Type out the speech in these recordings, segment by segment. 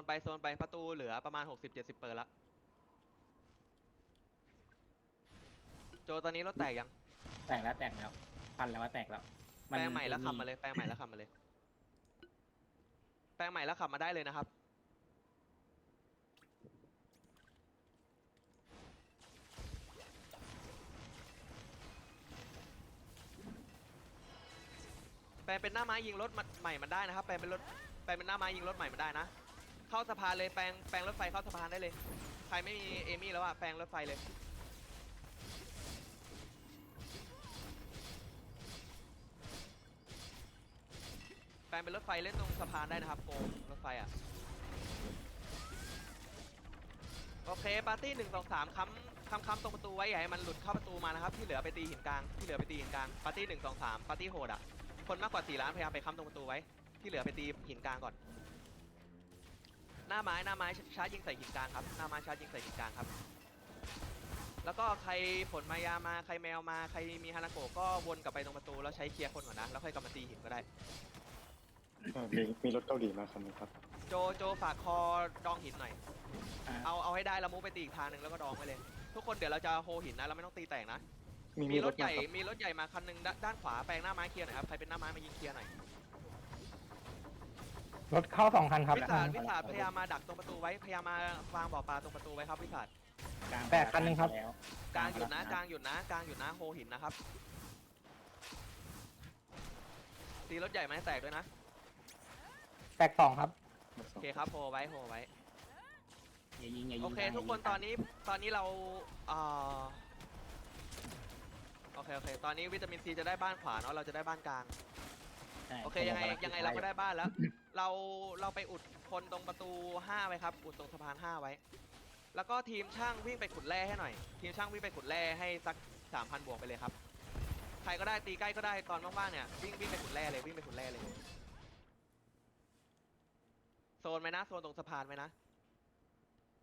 นไปโซนไปประตูเหลือประมาณหกสิบเจ็ดสิบเปอร์ละโจตอนนี้รถแตกยังแตกแล้วแตกแล้วพันแล้วว่าแตกแล้วแปลงใหม่แล้วขับมาเลยแปลงใหม่แล้วขับมาเลย แปลงใหม่แล้วขับมาได้เลยนะครับ แปลงเป็นหน้าไม้ยิงรถมันใหม่มันได้นะครับ แปลงเป็นรถแปลงเป็นหน้าไม้ยิงรถใหม่มันได้นะ เข้าสะพานเลยแปลงแปลงรถไฟเข้าสะพานได้เลย ใครไม่มีเอมี่แล้วอะแปลงรถไฟเลยแปลงเป็นรถไฟเล่นตรงสะพานได้นะครับโกงรถไฟอะโอเคปาร์ตี้หนึ่งสองสามค้ำค้ำค้ำตรงประตูไว้อย่าให้มันหลุดเข้าประตูมานะครับที่เหลือไปตีหินกลางที่เหลือไปตีหินกลางปาร์ตี้หนึ่งสองสามปาร์ตี้โหดอะคนมากกว่าสี่ล้านพยายามไปค้ำตรงประตูไว้ที่เหลือไปตีหินกลางก่อน หน้าไม้หน้าไม้ชาร์จยิงใส่หินกลางครับหน้าไม้ชาร์จยิงใส่หินกลางครับ แล้วก็ใครผลมายามาใครแมวมาใครมีฮานาโกะก็วนกลับไปตรงประตูแล้วใช้เคลียร์คนก่อนนะแล้วค่อยกลับมาตีหินก็ได้อ่ามีมีรถเกาหลีมาคันนึงครับ โจโจฝากคอดองหินหน่อย อ่า เอาเอาให้ได้แล้วมุกไปตีอีกทางหนึ่งแล้วก็ดองไว้เลย ทุกคนเดี๋ยวเราจะโฮหินนะเราไม่ต้องตีแตกนะ มีมีมีรรถถใหมาญ่ครับมีรถใหญ่มาคันหนึ่งด้านด้านขวาแปลงหน้าไม้เคลียร์หน่อยครับใครเป็นหน้าไม้มายิงเคลียร์หน่อย รถเข้าสองคันครับวิสาดวิสาดพยายามมาดักตรงประตูไว้ พยายามมาวางบ่อปลาตรงประตูไว้ครับวิสาดกลางแตกคันหนึ่งครับแล้วกลางหยุดนะกลางหยุดนะกลางหยุดนะโฮหินนะครับตีรถใหญ่ไหมาให้แตกด้วยนะ แตกสองครับ โอเคครับโฮไว้โฮไว้อย่ายิงอย่ายิงโอเคกลางทุกคนย่ายิงตอนนี้ตอนนี้เราเอ่อโอเคโอเคตอนนี้วิตามินซีจะได้บ้านขวาเนาะเราจะได้บ้านกลางใช่โอเคยังไงยังไงเราก็ได้บ้านแล้ว เราเราไปอุดคนตรงประตู 5 ไว้ครับ อุดตรงสะพาน 5 ไว้ แล้วก็ทีมช่างวิ่งไปขุดแร่ให้หน่อย ทีมช่างวิ่งไปขุดแร่ให้สัก 3,000 บวกไปเลยครับ ใครก็ได้ตีใกล้ก็ได้ตอนว่างๆเนี่ยวิ่งวิ่งไปขุดแร่เลยวิ่งไปขุดแร่เลย โซนไหมนะโซนตรงสะพานไหมนะ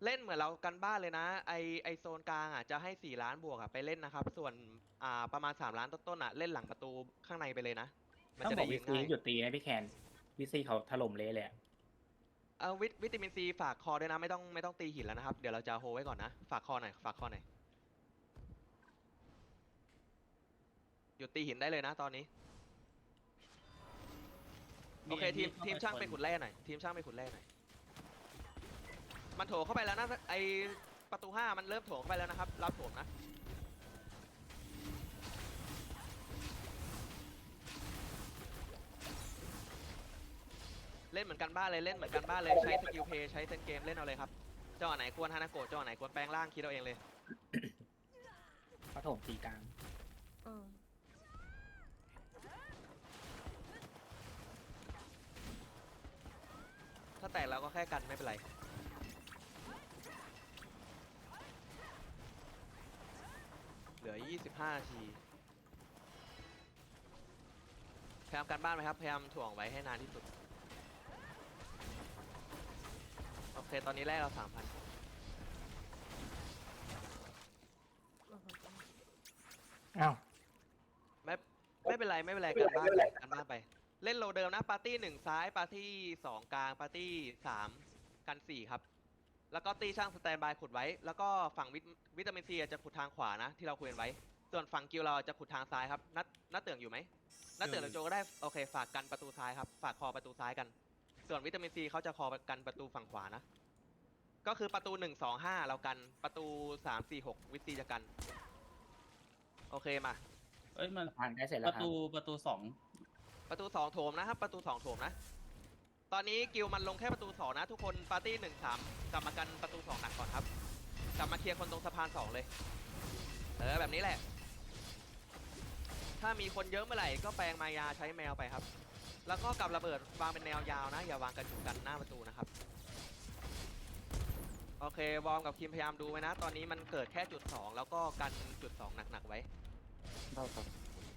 เล่นเหมือนเรากันบ้านเลยนะ ไอไอโซนกลางอะจะให้ 4 ล้านบวกอะไปเล่นนะครับ ส่วนอ่าประมาณ 3 ล้านต้นๆอะเล่นหลังประตูข้างในไปเลยนะ มันต้องจะบได้อกยิวิงซีง่ายหยุดตีให้พี่แคน วิซีเขาถล่มเละเลยอะเออวิตวิตามินซีฝากคอด้วยนะไม่ต้องไม่ต้องตีหินแล้วนะครับเดี๋ยวเราจะโฮไว้ก่อนนะฝากคอหน่อยฝากคอหน่อยหยุดตีหินได้เลยนะตอนนี้โอเคทีมทีมช่างไปขุดแร่หน่อยทีมช่างไปขุดแร่หน่อยมันโถเข้าไปแล้วนะไอประตูห้ามันเริ่มโถเข้าไปแล้วนะครับรับโถมนะ เล่นเหมือนกันบ้านเลยเล่นเหมือนกันบ้านเลยใช้สกิลเพย์ใช้เซนเกมเล่นเอาเลยครับเจ้าอันไหนควรฮานาโกะเจ้าอันไหนควรแปลงร่างคิดเอาเองเลยเขาถมตีกลางอืมถ้าแตกเราก็แค่กันไม่เป็นไรเหลือ 25 นาที พยายามกันบ้านไหมครับ พยายามถ่วงไว้ให้นานที่สุด เค ตอนนี้แรกเรา3,000อืมอ้าว ไม่ไม่เป็นไรไม่เป็นไรกันบ้านไปกันบ้านไป เล่นโลเดิมนะปาร์ตี้หนึ่งซ้ายปาร์ตี้สองกลางปาร์ตี้สามกันสี่ครับ แล้วก็ตีช่างสแตนบายขุดไว้ แล้วก็ฝั่งวิตวิตามินซีจะขุดทางขวานะ ที่เราคุยกันไว้ ส่วนฝั่งกิวเราจะขุดทางซ้ายครับนัดนัดเตืองอยู่ไหมนัดเตืองหรือโจก็ได้โอเค ฝากกันประตูซ้ายครับ ฝากคอประตูซ้ายกัน ส่วนวิตามินซีเขาจะคอกันประตูฝั่งขวานะ ก็คือประตูหนึ่งสองห้าเรากันประตูสามสี่หกวิตซีจะกัน โอเคมา เอ้ยมันทางได้เสร็จปแล้วระครับตูประตูสองประตูสองโถมนะครับ ประตูสองโถมนะ ตอนนี้กิลมันลงแค่ประตูสองนะ ทุกคนปาร์ตี้หนึ่งสามกลับมากันประตูสองหนักก่อนครับกลับมาเคลียร์คนตรงสะพานสองเลยเออแบบนี้แหละ ถ้ามีคนเยอะเมื่อไหร่ก็แปลงมายาใช้แมวไปครับ แล้วก็กับระเบิดวางเป็นแนวยาวนะ อย่าวางกันจุกกันหน้าประตูนะครับ โอเควอร์มกับคิมพยายามดูไว้นะ ตอนนี้มันเกิดแค่จุดสองแล้วก็กันจุดสองหนักๆไว้ ได้ครับ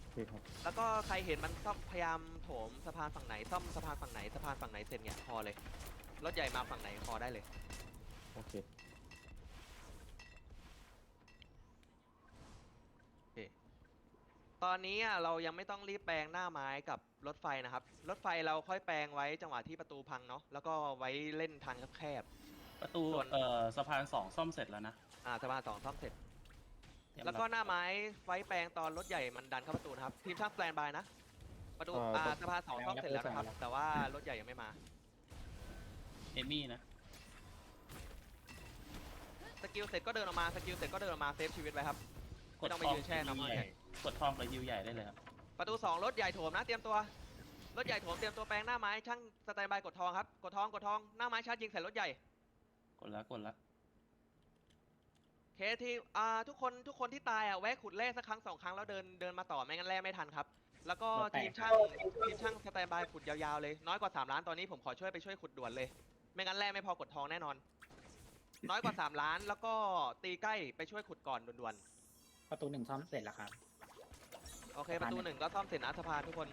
โอเคครับแล้วก็ใครเห็นมันซ่อมพยายามโถมสะพานฝั่งไหนซ่อมสะพานฝั่งไหนสะพานฝั่งไหนเสร็จเนี่ยคอเลยรถใหญ่มาฝั่งไหนคอได้เลย โอเคตอนนี้อะเรายังไม่ต้องรีบแปลงหน้าไม้กับ รถไฟนะครับ รถไฟเราค่อยแปลงไว้จังหวะที่ประตูพังเนาะแล้วก็ไว้เล่นทางแคบ ประตูส่วน เอ่อสะพานสองซ่อมเสร็จแล้วนะๆอ่าสะพานสองซ่อมเสร็จเตรียมแล้วก็รับหน้าไม้ไว้แปลงตอนรถใหญ่มันดันเข้าประตูนะครับทีมช่างสแตนบายนะ ประตูเอ่ออ่ อ่าสะพานสองซ่อมเสร็จแล้วนะครับ แต่ว่ารถใหญ่ยังไม่มา เอมี่นะสกิลเสร็จก็เดินออกมาสกิลเสร็จก็เดินออกมาเซฟชีวิตไว้ครับ ไม่ต้องไปยืนแช่น้ำฮิวมันใหญ่กดทองกับฮิวใหญ่ได้เลยครับ ประตูสองรถใหญ่โถมนะเตรียมตัวรถใหญ่โถมเตรียมตัวแปลงหน้าไม้ช่างสแตนบายกดทองครับกดทองกดทองหน้าไม้ชาร์จยิงใส่รถใหญ่กดแล้วกดแล้วเคทีอ่าทุกคนทุกคนที่ตายอะแวะขุดแร่สักครั้งสองครั้งแล้วเดินเดินมาต่อไม่งั้นแร่ไม่ทันครับ แล้วก็ทีมช่างทีมช่างสแตนบายขุดยาวๆเลยน้อยกว่า3ล้านตอนนี้ผมขอช่วยไปช่วยขุดด่วนเลย ไม่งั้นแร่ไม่พอกดทองแน่นอน น้อยกว่า3ล้านแล้วก็ตีใกล้ไปช่วยขุดก่อนด่วนประตูหนึ่งซ่อมเสร็จแล้วครับๆ โอเค ประตูหนึ่งก็ซ่อมเสร็จนะสะพานทุกคน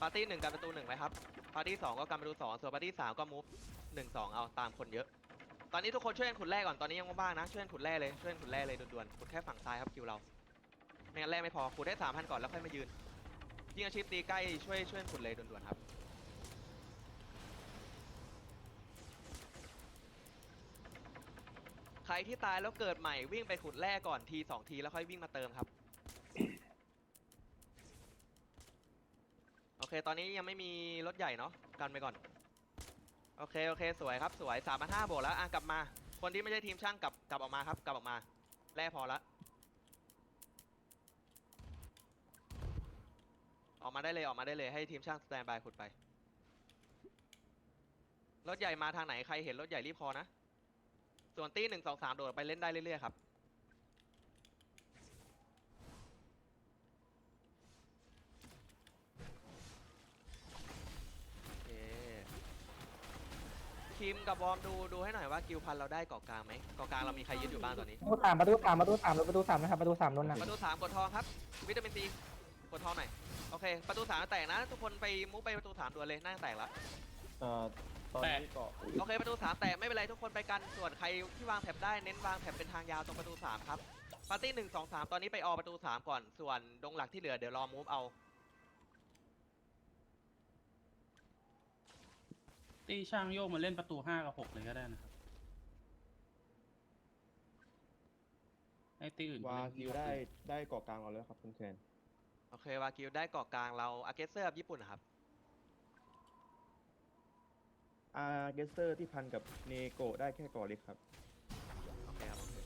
ปาร์ตี้หนึ่งกันประตูหนึ่งไว้ครับ ปาร์ตี้สองก็กันประตูสองส่วนปาร์ตี้สามก็มูฟหนึ่งสองเอาตามคนเยอะ ตอนนี้ทุกคนช่วยกันขุดแร่ก่อน ตอนนี้ยังว่างๆนะ ช่วยกันขุดแร่เลย ช่วยกันขุดแร่เลยด่วนๆ ขุดแค่ฝั่งซ้ายครับคิวเรา ไม่งั้นแร่ไม่พอ ขุดได้สามพันก่อนแล้วค่อยมายืน ยิงอาชีพตีใกล้ช่วยช่วยกันขุดเลยด่วนๆครับใครที่ตายแล้วเกิดใหม่วิ่งไปขุดแร่ก่อนทีสองทีแล้วค่อยวิ่งมาเติมครับ โอ เค ตอนนี้ยังไม่มีรถใหญ่เนาะกันไปก่อน โอเค โอเค สวยครับ สวยสามพันห้าบวกแล้ว อะ กลับมา คนที่ไม่ใช่ทีมช่างกลับ กลับออกมาครับ กลับออกมา แร่พอละ ออกมาได้เลย ออกมาได้เลย ให้ทีมช่างสแตนบายขุดไป รถใหญ่มาทางไหน ใครเห็นรถใหญ่รีบพอนะ ส่วนตี้หนึ่งสองสามโดดไปเล่นได้เรื่อยๆครับ โอเค ทีมกับวอร์มดูดูให้หน่อยว่ากิลพันเราได้เกาะกลางไหมเกาะกลางเรามีใครยึดอยู่บ้างตอนนี้ประตูสามประตูสามประตูสามประตูสามนะครับประตูสามนนท์นะประตูสามกดทองครับ วิตามินซีกดทองหน่อยโอเค ประตูสามแตกนะ ทุกคนไปมุกไปประตูสามด่วนเลยน่าจะแตกแล้วเอ่อตอนนี้ก็โอเคประตูสามแตกไม่เป็นไรทุกคนไปกันส่วนใครที่วางแถบได้เน้นวางแถบเป็นทางยาวตรงประตูสามครับปาร์ตี้หนึ่งสองสามตอนนี้ไปออประตูสามก่อนส่วนดงหลักที่เหลือเดี๋ยวรอมูฟเอา ตีช่างโยกมาเล่นประตูห้ากับหกเลยก็ได้นะครับให้ตีอื่นวาเล่นคิวได้ได้เกาะกลางเราแล้วครับคุณแคนโอเควากิวได้เกาะกลางเราอาเกเซอร์ญี่ปุ่นนะครับอาเกสเตอร์ที่พันกับเนโกะได้แค่เกาะเล็กครับ โอเคครับโอเค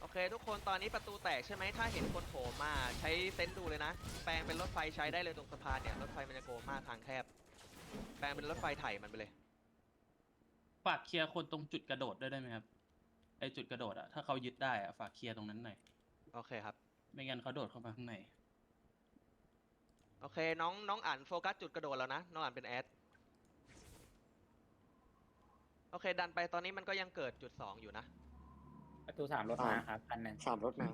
โอเค ทุกคนตอนนี้ประตูแตกใช่ไหมถ้าเห็นคนโผล่มาใช้เซนส์ดูเลยนะ แปลงเป็นรถไฟใช้ได้เลยตรงสะพานเนี่ยรถไฟมันจะโกงมากทางแคบ แปลงเป็นรถไฟไถมันไปเลย ฝากเคลียร์คนตรงจุดกระโดดด้วยได้ไหมครับ ไอจุดกระโดดอะถ้าเขายึดได้อะฝากเคลียร์ตรงนั้นหน่อย โอเคครับ ไม่งั้นเขาโดดเข้ามาข้างในโอเค น้องน้องอ่านโฟกัสจุดกระโดดแล้วนะ น้องอ่านเป็นแอด โอเค ดันไปตอนนี้มันก็ยังเกิดจุดสองอยู่นะประตูสามรถมาครับพันหนึ่งสามรถมา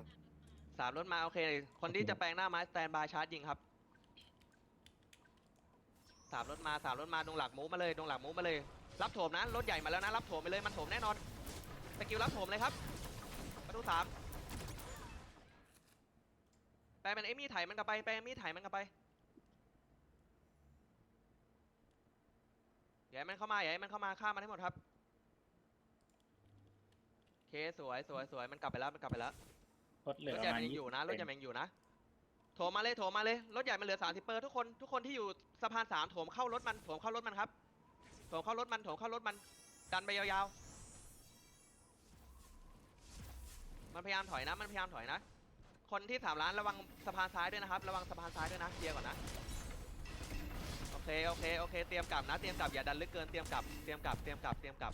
สามรถมา โอเค คนที่จะแปลงหน้าไม้สแตนบายชาร์จยิงครับ สามรถมาสามรถมาดงหลักมูฟมาเลยดงหลักมูฟมาเลย รับโถมนะรถใหญ่มาแล้วนะรับโถมไปเลยมันโถมแน่นอนสกิลรับโถมเลยครับประตูสามแปลงเป็นเอมี่ไถมันกลับไปแปลงเอมี่ไถมันกลับไปอย่าให้มันเข้ามาอย่าให้มันเข้ามาฆ่ามันให้หมดครับโอเคสวยสวยสวยมันกลับไปแล้วมันกลับไปแล้วรถเหลืรอถปใหญ่ระมามัณนยังยี่อยู่สิบนะรถใหญ่มันยังอยู่นะโถมมาเลยโถมมาเลยรถใหญ่มันเหลือสามสิบเปอร์ทุกคนทุกคนที่อยู่สะพานสามโถมเข้ารถมันโถมเข้ารถมันครับโถมเข้ารถมันโถมเข้ารถมัน ดันไปยาวๆ มันพยายามถอยนะ มันพยายามถอยนะ คนที่สามล้านระวังสะพานซ้ายด้วยนะครับ ระวังสะพานซ้ายด้วยนะเคลียร์ก่อนนะโอเคโอเคโอเคเตรียมกลับนะเตรียมกลับอย่าดันลึกเกินเตรียมกลับเตรียมกลับเตรียมกลับเตรียมกลับ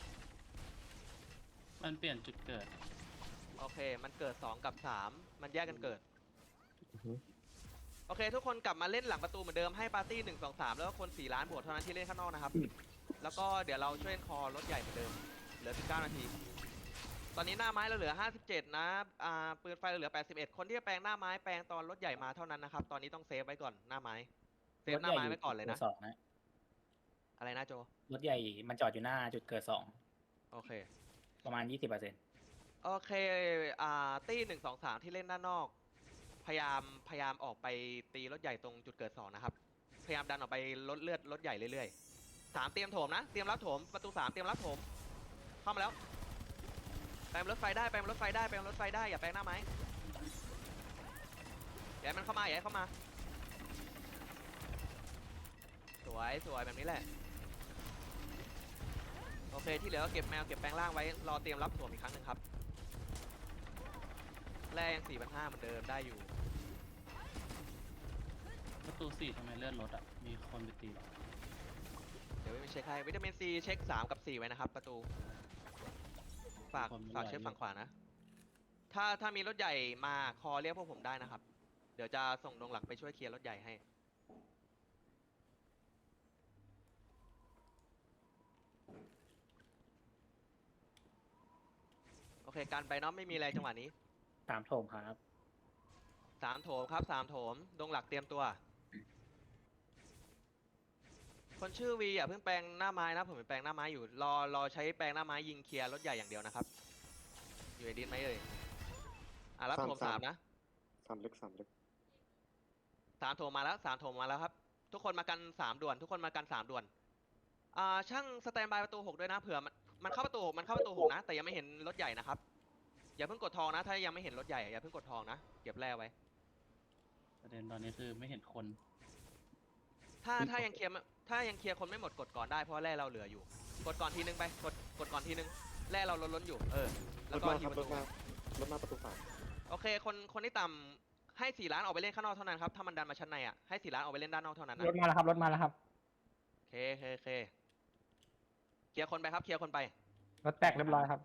มันเปลี่ยนจุดเกิด โอเค มันเกิด2กับ3มันแยกกันเกิดอือฮึ โอเค ทุกคนกลับมาเล่นหลังประตูเหมือนเดิมให้ปาร์ตี้หนึ่งสองสามแล้วก็คนสี่ล้านบวกเท่านั้นที่เล่นข้างนอกนะครับ แล้วก็เดี๋ยวเราช่วยคอรถใหญ่เหมือนเดิม เหลือ19นาที ตอนนี้หน้าไม้เราเหลือ57นะอ่าปืนไฟเราเหลือ81คนที่จะแปลงหน้าไม้แปลงตอนรถใหญ่มาเท่านั้นนะครับ ตอนนี้ต้องเซฟไว้ก่อนหน้าไม้ เซฟหน้าไม้ไว้ก่อนเลยนะ รถใหญ่อยู่จุดกิดสองนะอะไรนะโจ รถใหญ่มันจอดอยู่หน้าจุดเกิดสองโอเค ประมาณยี่สิบเปอร์เซ็นต์โอเค อ่า ตี้หนึ่งสองสามที่เล่นด้านนอก พยายามพยายามออกไปตีรถใหญ่ตรงจุดเกิดสองนะครับ พยายามดันออกไปลดเลือดรถใหญ่เรื่อยๆสามเตรียมโถมนะ เตรียมรับโถมประตูสามเตรียมรับโถม เข้ามาแล้วแปลงรถไฟได้แปลงรถไฟได้แปลงรถไฟได้อย่าแปลงหน้าไม้อย่ามันเข้ามาอย่าเข้ามา สวยสวยแบบนี้แหละโอเคที่เหลือก็เก็บแมวเก็บแปลงล่างไว้รอเตรียมรับโถมอีกครั้งหนึ่งครับแรงสี่พันห้าเหมือนเดิมได้อยู่ ประตูสี่ทำไมเลื่อนรถอะ มีคนไปตีเหรอเดี๋ยวไม่เช็คให้วิตามินซีเช็คสามกับสี่ไว้นะครับ ประตู ฝากผมไม่ฝากไหวเช็คอยู่ฝั่งขวานะ ถ้าถ้ามีรถใหญ่มาคอเรียกพวกผมได้นะครับ เดี๋ยวจะส่งดวงหลักไปช่วยเคลียร์รถใหญ่ให้ โอเคการไปเน้องไม่มีอะไรจังหวะนี้ สามโถมครับ สามโถมครับสามโถมดวงหลักเตรียมตัว คนชื่อวีอย่าเพิ่งแปลงหน้าไม้นะ ผมเป็นแปลงหน้าไม้อยู่ รอรอใช้แปลงหน้าไม้ยิงเคลียร์รถใหญ่อย่างเดียวนะครับ อยู่ในดินไหมเอ่ยอะรับสามโถมสาสามมนะสามลึกสามลึกสามโถมมาแล้วสามโถมมาแล้วครับ ทุกคนมากันสามด่วน ทุกคนมากันสามด่วน อ่าช่างสแตนบายประตูหกด้วยนะเผื่อมันมันเข้าประตูหกมันเข้าประตูหกนะแต่ยังไม่เห็นรถใหญ่นะครับอย่าเพิ่งกดทองนะ ถ้ายังไม่เห็นรถใหญ่อย่าเพิ่งกดทองนะเก็บแร่ไว้ประเด็นตอนนี้คือไม่เห็นคน ถ้าถ้ายังเคลียร์ไม่ ถ้ายังเคลียร์คนไม่หมดกดก่อนได้เพราะว่าแร่เราเหลืออยู่ กดก่อนทีนึงไปกดกดก่อนทีนึงแร่เราล้นล้นๆอยู่เออรแล้วถก็มาทีครับประรตูถมารถมาประตูสามโอเคคนคนที่ต่ำให้สี่ล้านออกไปเล่นข้างนอกเท่านั้นครับถ้ามันดันมาชั้นในอะให้สี่ล้านออกไปเล่นด้านนอกเท่านั้นนะรถมาแล้วครับรถมาแล้วครับโอเคโอเคโอเคเคลียร์คนไปครับเคลียร์คนไปรถแตกเรียบร้อยครับ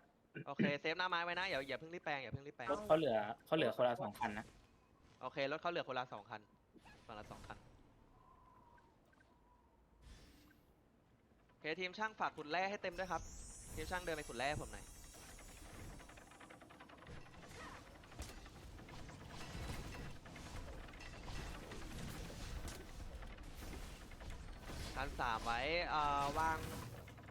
โอเคเซฟหน้าไม้ไว้นะอย่าอย่าเพิ่งรีบแปลงอย่าเพิ่งรีบแปลง รถเขาเหลือเขาเหลือคนละสองคันนะ โอเค รถเขาเหลือคนละสองคันฝั่งละสองคัน โอ เคทีมช่างฝากขุดแร่ให้เต็มด้วยครับ ทีมช่างเดินไปขุดแร่ผมหน่อยคันสามไว้เอ่อวาง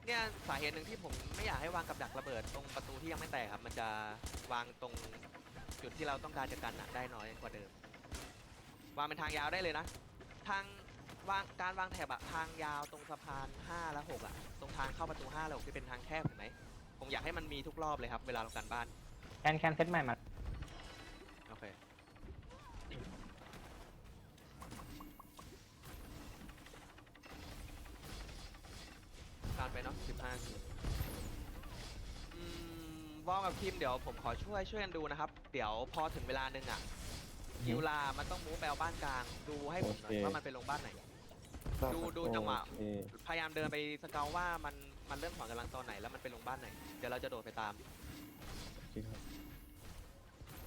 เนี่ยสาเหตุหนึ่งที่ผมไม่อยากให้วางกับดักระเบิดตรงประตูที่ยังไม่แตกครับ มันจะวางตรงจุดที่เราต้องการจะกันอะได้น้อยกว่าเดิม วางเป็นทางยาวได้เลยนะ ทาง วางการวางแถบอะทางยาวตรงสะพาน5และ6อะตรงทางเข้าประตู5และ6ที่เป็นทางแคบเห็นไหมผมอยากให้มันมีทุกรอบเลยครับ เวลาเรากันบ้านแคนแคนเซตใหม่มาโอเคการไปเนาะ15ทีอืมวอลกับทีมเดี๋ยวผมขอช่วยช่วยกันดูนะครับ เดี๋ยวพอถึงเวลาหนึ่งอะคิวลามันต้องมูฟไปเอาบ้านกลาง ดูให้ผมหน่อยโอเคว่ามันไปลงบ้านไหนได้ดูครับดูจังหวะ โอเคพยายามเดินไปสเกาว่ามันมันเริ่มถอนกำลังตอนไหนแล้วมันไปลงบ้านไหน เดี๋ยวเราจะโดดไปตามโอเคครับ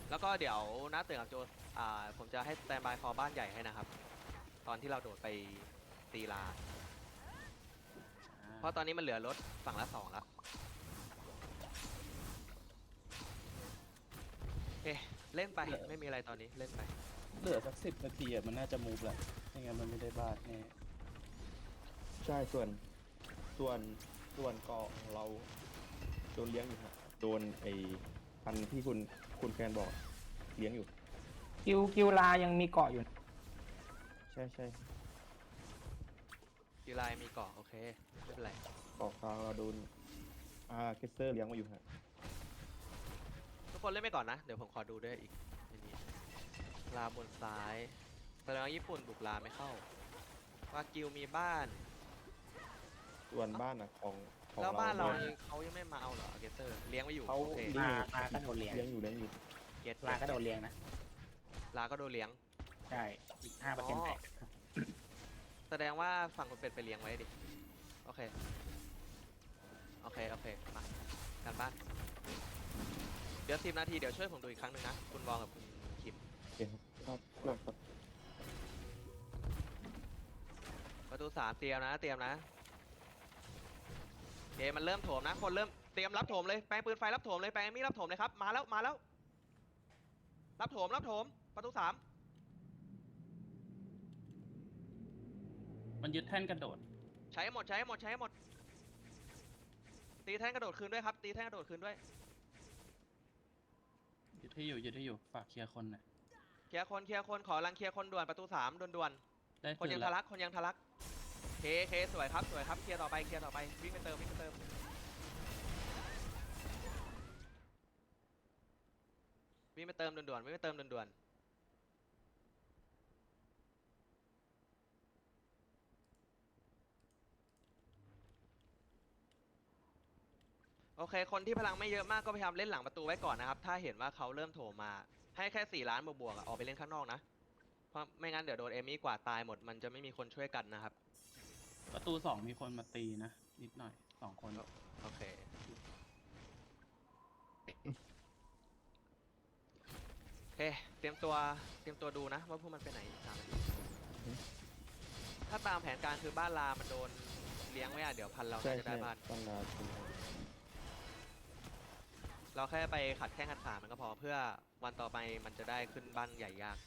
แล้วก็เดี๋ยวน้าเตือนกับโจอ่าผมจะให้สแตนบายคอบ้านใหญ่ให้นะครับ ตอนที่เราโดดไปตีลา เพราะตอนนี้มันเหลือรถฝั่งละสองแล้วโอเคเล่นไปไม่มีอะไรตอนนี้เล่นไป เหลือสักสิบนาทีอะมันน่าจะมูฟแหละไม่งั้นมันไม่ได้บ้านแน่ ใช่ส่วนส่วนส่วนเกาะของเราโดนเลี้ยงอยู่ครับโดนไอ้พันธุ์ที่คุณคุณแฟนบอกเลี้ยงอยู่คิวคิวลายังมีเกาะอยู่ ใช่ใช่กีฬามีเกาะโอเคไม่เป็นไรเกาะกลางเราโดนอ่าเกสเซอร์เลี้ยงมาอยู่ฮะทุกคนเล่นไปก่อนนะ เดี๋ยวผมขอดูด้วยอีกอันนี้ลาบนซ้ายแสดงว่าญี่ปุ่นบุกลาไม่เข้า วากิวมีบ้าน ส่วนบ้านอะของของแล้วบ้านเราโดยังเขายังไม่มาเอาเหรอเกเตอร์เลี้ยงไว้อยู่เขาโอเคเลี้ยงลาลาก็โดนเลี้ยงเลี้ยงอยู่เลี้ยงอยู่เก็ตลาก็โดนเลี้ยงนะลาก็โดนเลี้ยงใช่อีกห้าเปอร์เซ็นต์แตกแสดงว่าฝั่งคนเป็นไปเลี้ยงไว้ดิโอเคโอเคโอเคมาการบ้านเดี๋ยวสิบนาทีเดี๋ยวช่วยผมดูอีกครั้งหนึ่งนะคุณวองกับคุณคิมโอเคครับครับได้ครับประตูสามเตรียมนะเตรียมนะโอ เคมันเริ่มโถมนะ คนเริ่มเตรียมรับโถมเลยแปลงปืนไฟรับโถมเลยแปลงมีดรับโถมเลยครับมาแล้วมาแล้ว รับโถมรับโถมประตูสามมันยึดแท่นกระโดด ใช้ให้หมดใช้ให้หมดใช้ให้หมด ตีแท่นกระโดดคืนด้วยครับ ตีแท่นกระโดดคืนด้วยยึดให้อยู่ยึดให้อยู่ฝากเคลียร์คนหน่อยโอเคลียร์คนเคลียร์คนขอรังเคลียร์คนด่วนประตูสามด่วนได้ๆคนคืยังนทะละลักคนยังทะลัก เคเคสวยครับสวยครับเคลียร์ต่อไปเคลียร์ต่อไปวิ่งไปเติมวิ่งไปเติมวิ่งไปเติมด่วนๆวิ่งไปเติมด่วนๆโอเค คนที่พลังไม่เยอะมากก็พยายามเล่นหลังประตูไว้ก่อนนะครับ ถ้าเห็นว่าเขาเริ่มโถมมา ให้แค่สี่ล้านบวกๆอออกไปเล่นข้างนอกนะ เพราะไม่งั้นเดี๋ยวโดนเอมี่กวาดตายหมดมันจะไม่มีคนช่วยกันนะครับ ประตูสองมีคนมาตีนะ นิดหน่อยสองคนโอเค โอเค เตรียมตัว เตรียมตัวดูนะ ว่าพวกมันไปไหนอีกสามนาทีถ้าตามแผนการคือบ้านลา มันโดนเลี้ยงไว้อะเดี๋ยวพันเราใช่น่าจะใช่ได้บ้านตั้งนานคุณเราแค่ไปขัดแข้งขัดขา มันก็พอเพื่อวันต่อไปมันจะได้ขึ้นบ้านใหญ่ยาก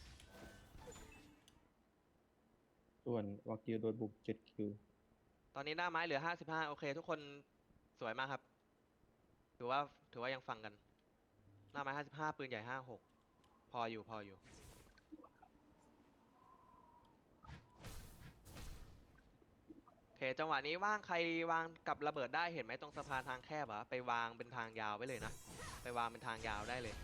ส่วนวากิวโดนบุกเจ็ดคิวต อนนี้หน้าไม้เหลือห้าสิบห้าโอเค ทุกคนสวยมากครับ ถือว่าถือว่ายังฟังกัน หน้าไม้ห้าสิบห้าปืนใหญ่ห้าหกพออยู่พออยู่ โอเค จังหวะนี้ว่างใครวางกับระเบิดได้เห็นไหมตรงสะพานทางแคบอะไปวางเป็นทางยาวไว้เลยนะ ไปวางเป็นทางยาวได้เลย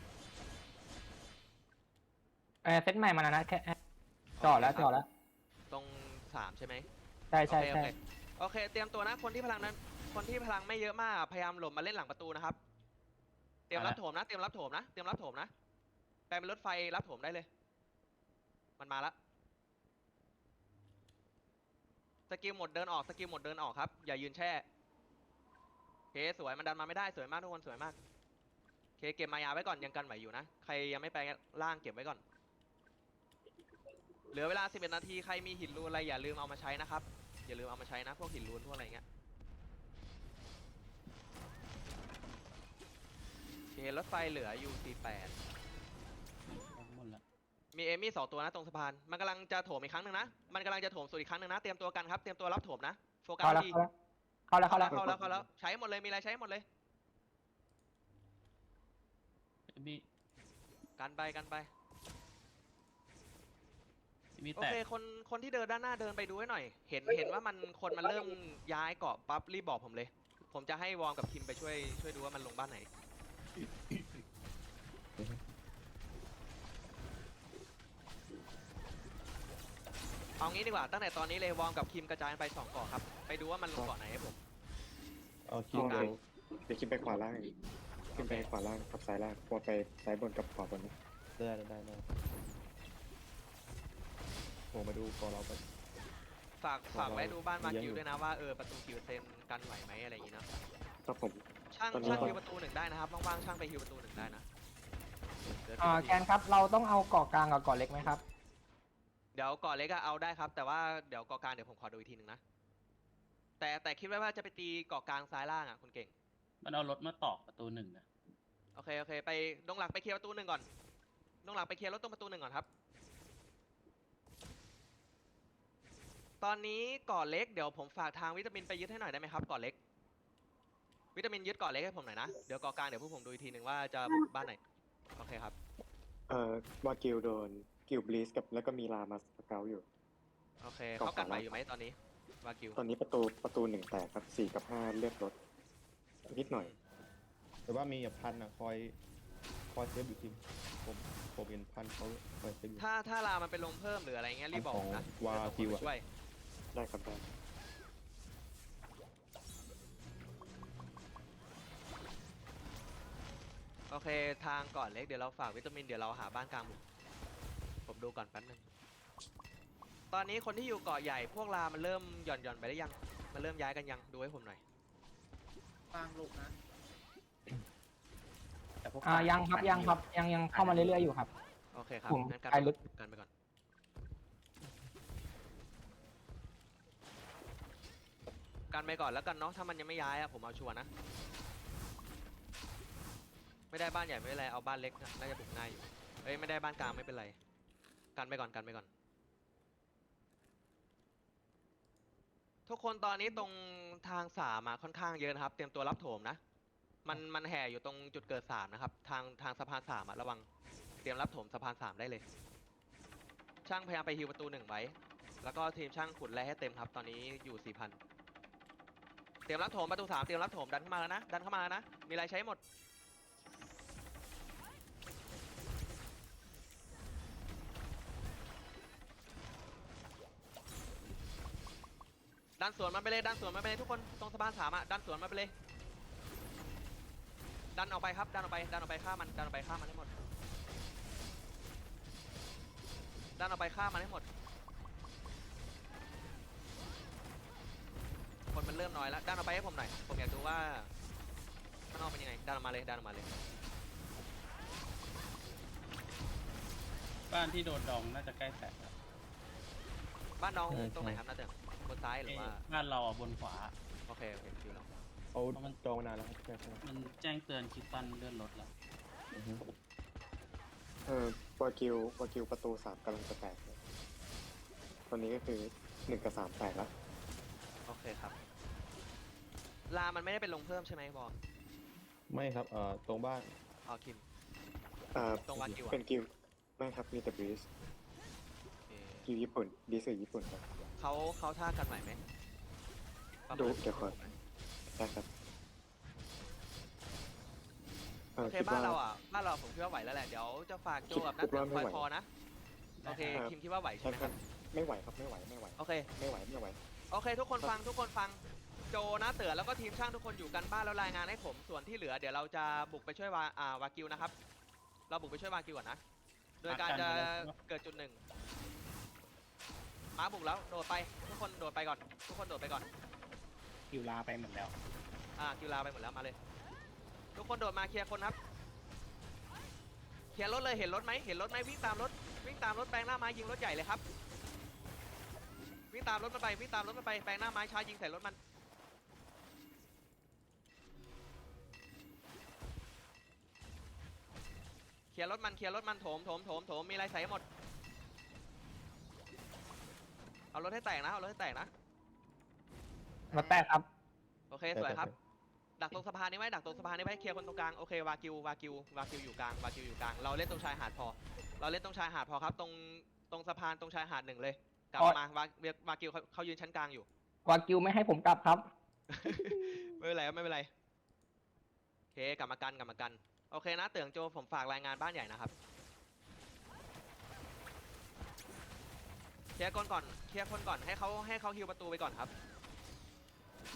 เออเซตใหม่มาแล้วนะแค่จอดแล้วจอดแล้ว ตรงสามใช่ไหมใช่ใช่โอเคใช่โอเค โอเค เตรียมตัวนะ คนที่พลังนั้น คนที่พลังไม่เยอะมาก พยายามหลบมาเล่นหลังประตูนะครับ เตรียมรับโถมนะ เตรียมรับโถมนะ เตรียมรับโถมนะ แปลเป็นรถไฟรับโถมได้เลย มันมาละสกิลหมดเดินออก สกิลหมดเดินออกครับ อย่ายืนแช่เคสวย มันดันมาไม่ได้ สวยมากทุกคน สวยมากเคเก็บมายาไว้ก่อน ยังกันไหวอยู่นะ ใครยังไม่ไปลงร่างเก็บไว้ก่อน เหลือเวลา 11 นาที ใครมีหินรูนอะไรอย่าลืมเอามาใช้นะครับ อย่าลืมเอามาใช้นะพวกหินรูนพวกอะไรเงี้ยโอเครถไฟเหลืออยู่48 หมดละมีเอมี่สองตัวนะตรงสะพาน มันกำลังจะโถมอีกครั้งหนึ่งนะ มันกำลังจะโถมสุดอีกครั้งหนึ่งนะ เตรียมตัวกันครับ เตรียมตัวรับโถมนะ โฟกัสเข้าแล้วดีเข้าแล้วเข้าแล้วเข้าเข้าแล้แล้ววเข้าแล้วเข้าแล้ว ใช้หมดเลย มีอะไรใช้หมดเลยมีกันไปกันไป มีโอแตก เคคนคนที่เดินด้านหน้าเดินไปดูให้หน่อย เห็นเห็นว่ามันคนมันเริ่มย้ายเกาะปั๊บรีบบอกผมเลย ผมจะให้วอร์มกับคิมไปช่วยช่วยดูว่ามันลงบ้านไหน เอางี้ดีกว่าตั้งแต่ตอนนี้เลยวอร์มกับคิมกระจายกันไปสองเกาะครับ ไปดูว่ามันลงเกาะไหนให้ผม เอาคิวเอาเดี๋ยวเดี๋ยวขึ้นไปขวาล่างอีกขึ้นไปขวาล่างกับซ้ายล่างพอไปซ้ายบนกับขวาบนนะได้ได้ได้ ได้ผมมาดูกอเราไป ฝากฝากไว้ดูบ้านมาเลี้ยงคิอยู่วด้วยนะว่าเออประตูคิวเซนกันไหวไหมอะไรอย่างงี้นะครับผม ช่างตอนนี้ ช่างก็คิวประตูหนึ่งได้นะครับว่างๆช่างไปคิวประตูหนึ่งได้นะเดี๋ยวอ่าแคนครับเราต้องเอาเกาะกลางกับเกาะเล็กไหมครับ เดี๋ยวเกาะเล็กอะเอาได้ครับ แต่ว่าเดี๋ยวเกาะกลางเดี๋ยวผมขอดูอีกทีหนึ่งนะแต่แต่คิดไว้ว่าจะไปตีเกาะกลางซ้ายล่างอะคุณเก่งมันเอารถมาตอกประตูหนึ่งนะโอเคโอเค ไปดงหลักไปเคลียร์ประตูหนึ่งก่อนดงหลักไปเคลียร์รถตรงประตูหนึ่งก่อนครับ ตอนนี้เกาะเล็กเดี๋ยวผมฝากทางวิตามินไปยึดให้หน่อยได้ไหมครับเกาะเล็ก วิตามินยึดเกาะเล็กให้ผมหน่อยนะเดี๋ยวเกาะกลางเดี๋ยวพวกผมดูอีกทีหนึ่งว่าจะบ้านไหนโอเคครับเอ่อวากิวโดนกิวบลีสกับแล้วก็มีลามาสเกาอยู่ โอเคเกาะเขากันไหวขวาล่างอยู่ไหมตอนนี้วากิวตอนนี้ประตูประตูหนึ่งแตกครับสี่กับห้าเลือดรถนิดหน่อย แต่ว่ามีแบบพันอะคอยคอยเซฟอยู่ทีมผมผมเห็นพันเขาคอยเซฟอยู่ถ้าถ้าลามันไปลงเพิ่มหรืออะไรเงี้ยรีบบอกผมนะวาเดี๋ยวผมกิวอะไปช่วย ได้ครับได้โอเค ทางก่อนเล็กเดี๋ยวเราฝากวิตามินเดี๋ยวเราหาบ้านกลางบุกผมดูก่อนแป๊บนึง ตอนนี้คนที่อยู่เกาะใหญ่พวกลามันเริ่มหย่อนหย่อนๆไปได้ยัง มันเริ่มย้ายกันยังดูให้ผมหน่อย ฟางลูกนะแต่พวกอ่ายังครับยังครับยังยังเข้ามาเรื่อยๆอยู่ครับ โอเคครับผมงั้นกันไปลึกกันไปก่อน กันไปก่อนแล้วกันเนาะถ้ามันยังไม่ย้ายอะผมเอาชัวร์นะ ไม่ได้บ้านใหญ่ไม่เป็นไรเอาบ้านเล็กน่ะน่าจะบุกง่ายอยู่เอ้ยไม่ได้บ้านกลางไม่เป็นไร กันไปก่อนกันไปก่อน ทุกคนตอนนี้ตรงทางสามอะค่อนข้างเยอะนะครับ เตรียมตัวรับโถมนะมันมันแห่อยู่ตรงจุดเกิดสามนะครับ ทางทางสะพานสามอะระวังเตรียมรับโถมสะพานสามได้เลย ช่างพยายามไปฮิวประตูหนึ่งไว้ แล้วก็ทีมช่างขุดแร่ให้เต็มครับ ตอนนี้อยู่สี่พัน เตรียมรับโถมประตูสามเตรียมรับโถมดันเข้ามาแล้วนะดันเข้ามาแล้วนะมีอะไรใช้หมดดันสวนมันไปเลยดันสวนมันไปเลยทุกคนตรงสะพานสามอะดันสวนมันไปเลย ดันออกไปครับดันออกไปดันออกไปฆ่ามันดันออกไปฆ่ามันให้หมดดันออกไปฆ่ามันให้หมด คนมันเริ่มน้อยแล้วดันออกไปให้ผมหน่อย ผมอยากดูว่าข้างนอกเป็นยังไงดันออกมาเลยดันออกมาเลย บ้านที่โดนดองน่าจะใกล้แตกแล้วบ้านน้องใช่ ตรงไหนใช่ครับน้าเตึงบนซ้ายหรือว่า บ้านเราอะบนขวา โอเคโอเคคิวเราเขาเพราะมันจองนานแล้วครับใช่ใช่มันแจ้งเตือนคิดตันเลื่อนรถแล้วอือฮึเออวากิววากิวประตูสามกำลังจะแตกเลยตอนนี้ก็คือหนึ่งกับสามแตกแล้วโอ เคครับ ลา มันไม่ได้เป็นลงเพิ่มใช่ไหมบอลไม่ครับเอ่อตรงบ้านเอาคิม อ่าตรงวากิวอะ เป็นกิวไม่ครับมีแต่บริสโอเคกิวญี่ปุ่นดีสื่อญี่ปุ่นครับ เขาเขาท่ากันใหม่ไหมประมาณดูเดี๋ยวก่อนใช่ครับเอโออเคคิดบ้านว่าเราอะบ้านเราผมคิดว่าไหวแล้วแหละเดี๋ยวจะฝากโจกับนัคิทดว่าคอยไม่ไหว พอนะโอเคครับคิมคิดว่าไหวใช่ใช่ไหมคครัรับบ ไม่ไหวครับไม่ไหวไม่ไหว โอเค ไม่ไหวไม่ไหว โอเค ทุกคนฟังทุกคนฟังโจนะเตือแล้วก็ทีมช่างทุกคนอยู่กันบ้านแล้วรายงานให้ผม ส่วนที่เหลือเดี๋ยวเราจะบุกไปช่วยวาอ่าวากิวนะครับ เราบุกไปช่วยวากิวก่อนนะ โดยการจะเกิดจุดหนึ่งมาบุกแล้วโดดไปทุกคนโดดไปก่อน ทุกคนโดดไปก่อนคิวลาไปหมดแล้ว อ่าคิวลาไปหมดแล้วมาเลย ทุกคนโดดมาเคลียร์คนครับเคลียร์รถเลยเห็นรถไหมเห็นรถไหมวิ่งตามรถวิ่งตามรถแปลงหน้าไม้ยิงรถใหญ่เลยครับ วิ่งตามรถมันไปวิ่งตามรถมันไปแปลงหน้าไม้ช้ายิงใส่รถมันเคลียร์รถมันเคลียร์รถมันโถมโถมโถมโถมมีอะไรใส่ให้หมดเอารถให้แตกนะเอารถให้แตกนะรถแตกครับ โอเคสวยครับ ดักตรงสะพานนี้ไว้ดักตรงสะพานนี้ไว้เคลียร์คนตรงกลางโอเควากิววากิววากิวอยู่กลางวากิวอยู่กลางเราเล่นตรงชายหาดพอ เราเล่นตรงชายหาดพอครับ ตรงตรงสะพานตรงชายหาดหนึ่งเลย กลับอ๋อมาวาวากิวเขาเขายืนชั้นกลางอยู่ วากิวไม่ให้ผมกลับครับ ไม่เป็นไรไม่เป็นไรโอเคกลับมากันกลับมากัน โอเคนะเตืองโจผมฝากรายงานบ้านใหญ่นะครับเคลียร์คนก่อนเคลียร์คนก่อนให้เขาให้เขาฮิวประตูไปก่อนครับ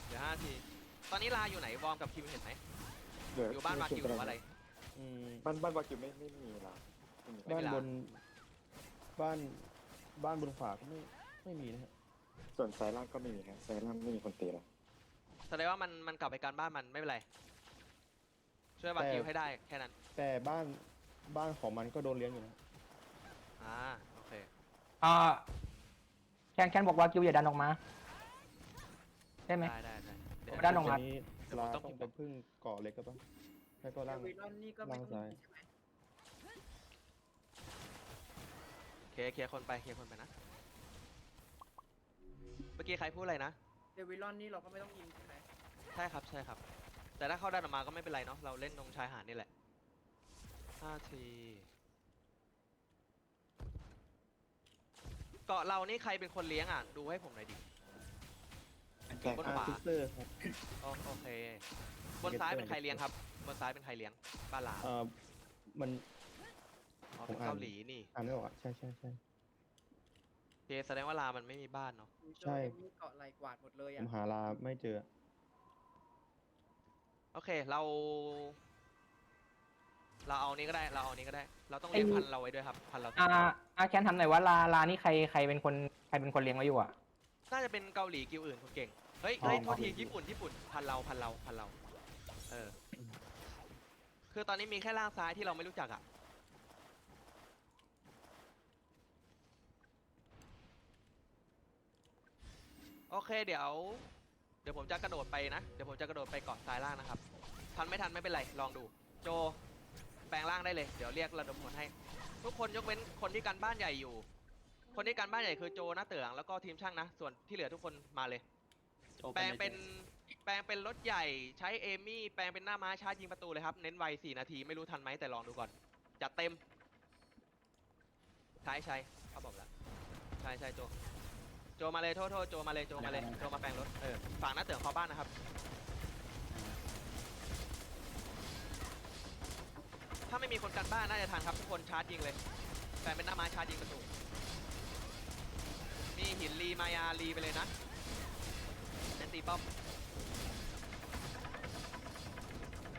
เดี๋ยวห้านาที ตอนนี้ลาอยู่ไหนวอร์มกับคิมเห็นไหมเหลืออยู่บ้านวากิวหรือว่าอะไร อืมบ้านบ้านวากิวไม่ไม่มีเราไม่มีไม่บ้านมีลาบน บ้าน บ้านบนขวาก็ไม่ไม่มีนะฮะส่วนซ้ายล่างก็ไม่มีครับซ้ายล่างไม่มีคนตีแล้วแสดงว่ามันมันกลับไปการบ้านมันไม่เป็นไร ช่วยวากิวให้ได้แค่นั้น แต่บ้านบ้านของมันก็โดนเลี้ยงอยู่นะอ่าโอเค อ่าแคนแคนบอกวากิวอย่าดันออกมา ได้ไหม ได้ได้ได้เดี๋ยว ด้านลง มา ทีนี้เดี๋ยวลาผมต้องต้องไปพึ่งเกาะเล็กก็ปะแล้วก็ล่างวิลอนนี่ก็ไม่ต้องล่างซ้ายมีใช่ไหม เคลียร์เคลียร์คนไปเคลียร์คนไปนะ เมื่อกี้ใครพูดอะไรนะ เดวิลอนนี่เราก็ไม่ต้องยิงใช่ไหมใช่ครับใช่ครับ แต่ถ้าเขาดันออกมาก็ไม่เป็นไรเนาะเราเล่นตรงชายหาดนี่แหละห้าทีเกาะเรานี่ใครเป็นคนเลี้ยงอะ ดูให้ผมหน่อยดิ แต่บนอาขวาร์ติสเตอร์ครับโอโอเค บนซ้ายเป็นใครเลี้ยงครับ บนซ้ายเป็นใครเลี้ยงบ้านลาเอ่อมันอ๋อ ผมเป็นอ่านเกาหลีนี่อ่านไม่ออกอะใช่ใช่ใช่ โอเคแสดงว่าลามันไม่มีบ้านเนาะมีเจใช่อเอมมี่เกาะไหลกวาดหมดเลยผอะ มหาลาไม่เจอ โอเคเรา เราเอานี้ก็ได้ เราเอานี้ก็ได้ เราต้องเลี้ยงไอ้ พันธุ์เราไว้ด้วยครับพันธุ์เราอ่าอาแคนทำหน่อยว่าลาลานี่ใครใครเป็นคนใครเป็นคนเลี้ยงไว้อยู่อะน่าจะเป็นเกาหลีกิวอื่นคนเก่งเฮ้ยอ๋อเฮ้ยโทษทีญี่ปุ่นญี่ปุ่นพันธุ์เราพันธุ์เราพันธุ์เรา เออ คือตอนนี้มีแค่ล่างซ้ายที่เราไม่รู้จักอะ โอเคเดี๋ยว เดี๋ยวผมจะกระโดดไปนะ เดี๋ยวผมจะกระโดดไปเกาะซ้ายล่างนะครับ ทันไม่ทันไม่เป็นไร ลองดู โจแปลงร่างได้เลย เดี๋ยวเรียกระดมคนให้ ทุกคนยกเว้นคนที่กันบ้านใหญ่อยู่ คนที่กันบ้านใหญ่คือโจนะเตืองแล้วก็ทีมช่างนะ ส่วนที่เหลือทุกคนมาเลย โจแปลงไยเป็นแปลงเป็นรถใหญ่ใช้เอมี่แปลงเป็นหน้าม้าชาร์จยิงประตูเลยครับ เน้นไว4นาทีไม่รู้ทันไหมแต่ลองดูก่อนจัดเต็มใช้ใช้เขาบอกแล้วใช่ใช่โจ โจมาเลยโทษโทษโจมาเลยโจมาเลยโจมาแปลงรถเออฝั่งหน้าเตืองขอบ้านนะครับ ถ้าไม่มีคนกันบ้านน่าจะทันครับทุกคนชาร์จยิงเลยแฟนเป็นหน้าไม้ชาร์จยิงประตูมีหินรีมายารีไปเลยนะเน้นตีป้อม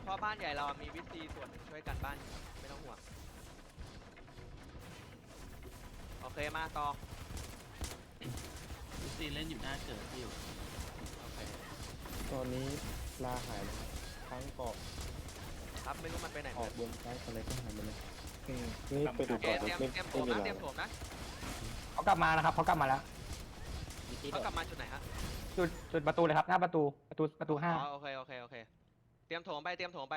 เพราะบ้านใหญ่เรามีวิธีส่วนหนึ่งช่วยกันบ้านอยู่ไม่ต้องห่วงโอเคมาต่อ ซีเล่นอยู่หน้าเกิดที่อยู่โอเคตอนนี้ลาหายเลยครับทั้งเกาะครับไม่รู้มันไปไหนหอมอกดบนซ้ายอะไรก็หายไปเลยอืมนี่ไปดูโอเคก่อนเตรียมไม่เตรียมโถไม่มมีนะลาเตรียมโถมนะเขากลับมานะครับเขากลับมาแล้วมิตี้โดเขาดกลับมาจุดไหนฮะจุดจุดประตูเลยครับหน้าประตูประตูประตูห้าอ๋อโอเคโอเคโอเค เตรียมโถมไปเตรียมโถมไป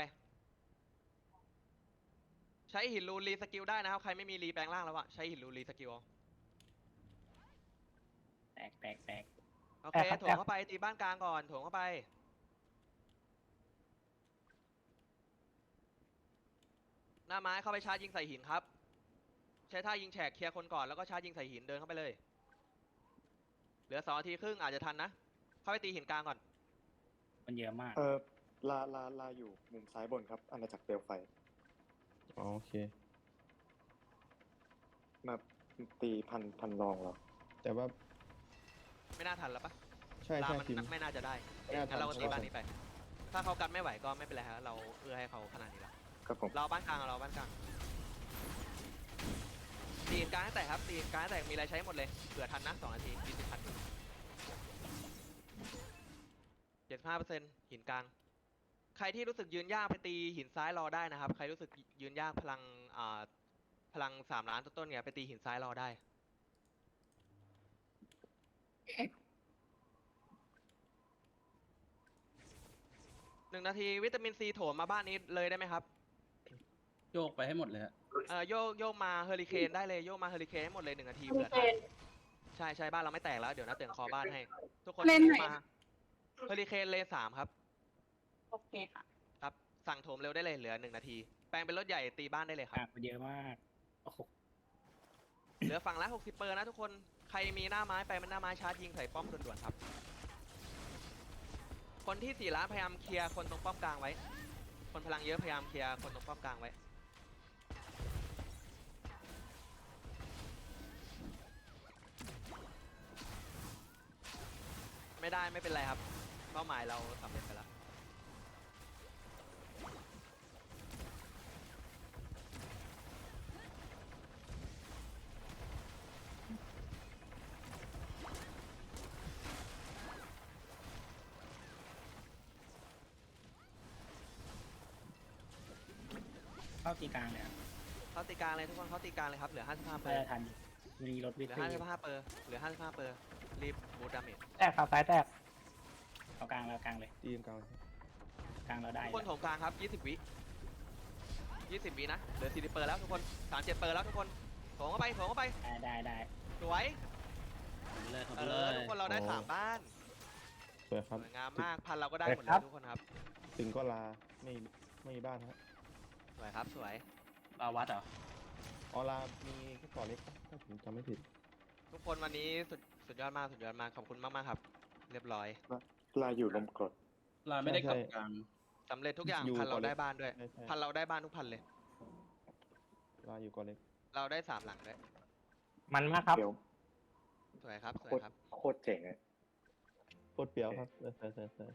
ใช้หินรูนรีสกิลได้นะครับใครไม่มีรีแปลงร่างแล้วอะใช้หินรูนรีสกิลเอาแต กแตกแตก โอเคโถมเข้าไปตีบ้านกลางก่อนโถมเข้าไป หน้าไม้เข้าไปชาร์จยิงใส่หินครับ ใช้ท่ายิงแฉกเคลียร์คนก่อนแล้วก็ชาร์จยิงใส่หินเดินเข้าไปเลย เหลือสองนาทีครึ่งอาจจะทันนะ เข้าไปตีหินกลางก่อน มันเยอะมาก เออลาลาลาอยู่มุมซ้ายบนครับอาณาจักรเปลวไฟ อ๋อโอเค มาตีพันพันรองเราแต่ว่า ไม่น่าทันแล้วปะใช่ลาใช่มันทีมไม่น่าจะได้ไม่น่าทันงั้นเราก็ตีเพราะว่าบ้านนี้ไป ถ้าเขากันไม่ไหวก็ไม่เป็นไรฮะเราเอื้อให้เขาขนาดนี้แล้วครับผม เราบ้านกลางเราบ้านกลางตีหินกลางให้แตกครับตีหินกลางให้แตกมีอะไรใช้หมดเลยเผื่อทันนะสองนาทียี่สิบพันเจ็ดห้าเปอร์เซ็นต์หินกลาง ใครที่รู้สึกยืนยากไปตีหินซ้ายรอได้นะครับ ใครรู้สึกยืนยากพลังอ่าพลังสามล้านต้นๆเนี่ยไปตีหินซ้ายรอได้ หนึ่งนาทีวิตามินซีโถมมาบ้านนี้เลยได้ไหมครับ โยกไปให้หมดเลยฮะเอ่อโยกโยกมาเฮอริเคนได้เลยโยกมาเฮอริเคนให้หมดเลยหนึ่งนาทีเผื่อทันใช่ใช่บ้านเราไม่แตกแล้วเดี๋ยวนะเตือนคอบ้านให้ ทุกคนเลนไหน มาเฮอริเคนเลนสามครับ โอเคค่ะ ครับ สั่งโถมเร็วได้เลยเหลือหนึ่งนาที แปลงเป็นรถใหญ่ตีบ้านได้เลยครับกากมันเยอะมาก โอ้โห เหลือฝั่งละหกสิบเปอร์นะทุกคน ใครมีหน้าไม้ไปมันหน้าไม้ชาร์จยิงใส่ป้อมด่วนๆครับ คนที่สี่ล้านพยายามเคลียร์คนตรงป้อมกลางไว้ คนพลังเยอะพยายามเคลียร์คนตรงป้อมกลางไว้ ไม่ได้ไม่เป็นไรครับ เป้าหมายเราสำเร็จไปแล้วาตีกลางเลยอะเข้าตีกลางเลยทุกคนเข้าตีกลางเลยครับเหลือ55เปอน่าร์จะทันอยู่มีรถวิเหลือตี้55เปอร์เหลือ55เปอร์รีบบูทดาเมจแตกครับซ้ายแตกเอากลางแล้วกลางเลยทีมกลางกลางเราได้ทุกคนโถงกลางครับ20วิ20วินะเหลือ40เปอร์แล้วทุกคน37เปอร์แล้วทุกคนโถงเข้าไปโถงเข้าไปได้ได้ได้สวยทำไปเลยทำเอไปเลอยทุกคนเราได้สามบ้านสวยครับสวยงามมากพันเราก็ได้หมดเลยทุกคนครับ ถึงก็ลาไม่ไม่มีบ้านฮะ สวยครับสวยปาวัดเหรออ๋อลามีแค่เกาะเล็กปะถ้าผมจำไม่ผิด ทุกคนวันนี้สุดสุดยอดมากสุดยอดมากขอบคุณมากมากๆครับ เรียบร้อยลาอยู่ลมกรด ลาไม่ได้กลับใช่กลางสำเร็จทุกอย่างอยู่พันเราก่อนเลย ได้บ้านด้วย ใช่ใช่พันเราได้บ้านทุกพันเลย ลาอยู่เกาะเล็กเราได้สามหลังด้วยมันมากครับ เดี๋ยวสวยครับสโควยตรครับโคตรเจ๋งอะโคตรเปรี้ยวครับเออใช่ใช่ใช่